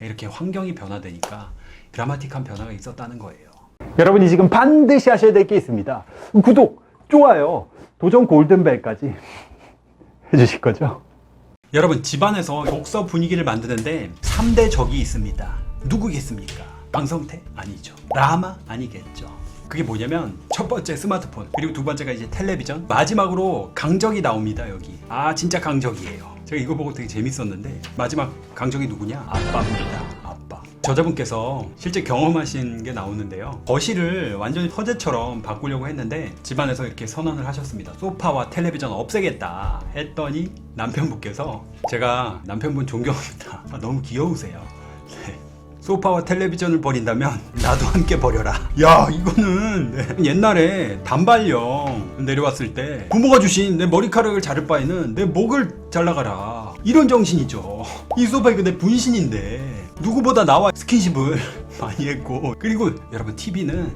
이렇게 환경이 변화되니까 드라마틱한 변화가 있었다는 거예요. 여러분이 지금 반드시 하셔야 될 게 있습니다. 구독, 좋아요, 도전 골든벨까지 해주실 거죠? 여러분 집안에서 독서 분위기를 만드는데 3대 적이 있습니다. 누구겠습니까? 강성태? 아니죠. 라마? 아니겠죠. 그게 뭐냐면 첫 번째 스마트폰 그리고 두 번째가 이제 텔레비전. 마지막으로 강적이 나옵니다 여기. 아 진짜 강적이에요. 제가 이거 보고 되게 재밌었는데 마지막 강적이 누구냐? 아빠입니다. 아빠. 저자분께서 실제 경험하신 게 나오는데요. 거실을 완전히 서재처럼 바꾸려고 했는데 집안에서 이렇게 선언을 하셨습니다. 소파와 텔레비전 없애겠다 했더니 남편분께서 제가 남편분 존경합니다. 아, 너무 귀여우세요. 네. 소파와 텔레비전을 버린다면 나도 함께 버려라. 야 이거는 네. 옛날에 단발령 내려왔을 때 부모가 주신 내 머리카락을 자를 바에는 내 목을 잘라가라. 이런 정신이죠. 이 소파 이거 내 분신인데 누구보다 나와 스킨십을 많이 했고 그리고 여러분 TV는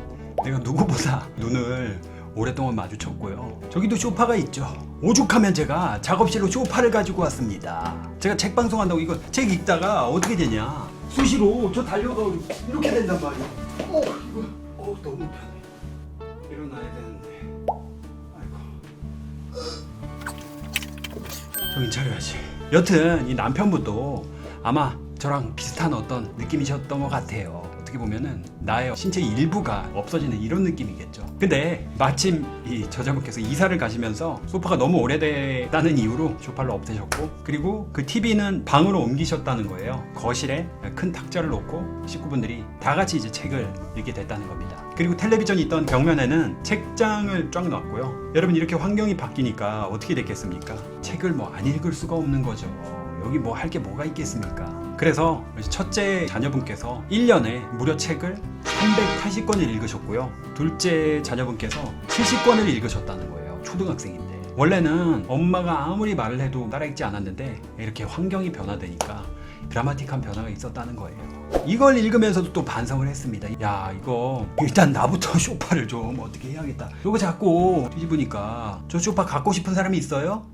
내가 누구보다 눈을 오랫동안 마주쳤고요. 저기도 쇼파가 있죠. 오죽하면 제가 작업실로 쇼파를 가지고 왔습니다. 제가 책 방송한다고 이거 책 읽다가 어떻게 되냐? 수시로 저 달려가 이렇게 된단 말이야. 어, 이거 어 너무 편해. 일어나야 되는데. 아이고. 정신 차려야지. 여튼 이 남편분도 아마 저랑 비슷한 어떤 느낌이셨던 것 같아요. 어떻게 보면은 나의 신체 일부가 없어지는 이런 느낌이겠죠. 근데 마침 이 저자분께서 이사를 가시면서 소파가 너무 오래됐다는 이유로 소파를 없애셨고 그리고 그 TV는 방으로 옮기셨다는 거예요. 거실에 큰 탁자를 놓고 식구분들이 다 같이 이제 책을 읽게 됐다는 겁니다. 그리고 텔레비전이 있던 벽면에는 책장을 쫙 놨고요. 여러분 이렇게 환경이 바뀌니까 어떻게 됐겠습니까? 책을 뭐 안 읽을 수가 없는 거죠. 여기 뭐 할 게 뭐가 있겠습니까? 그래서 첫째 자녀분께서 1년에 무려 책을 380권을 읽으셨고요. 둘째 자녀분께서 70권을 읽으셨다는 거예요. 초등학생인데. 원래는 엄마가 아무리 말을 해도 따라 읽지 않았는데 이렇게 환경이 변화되니까 드라마틱한 변화가 있었다는 거예요. 이걸 읽으면서도 또 반성을 했습니다. 야, 이거 일단 나부터 쇼파를 좀 어떻게 해야겠다. 이거 자꾸 뒤집으니까 저 쇼파 갖고 싶은 사람이 있어요?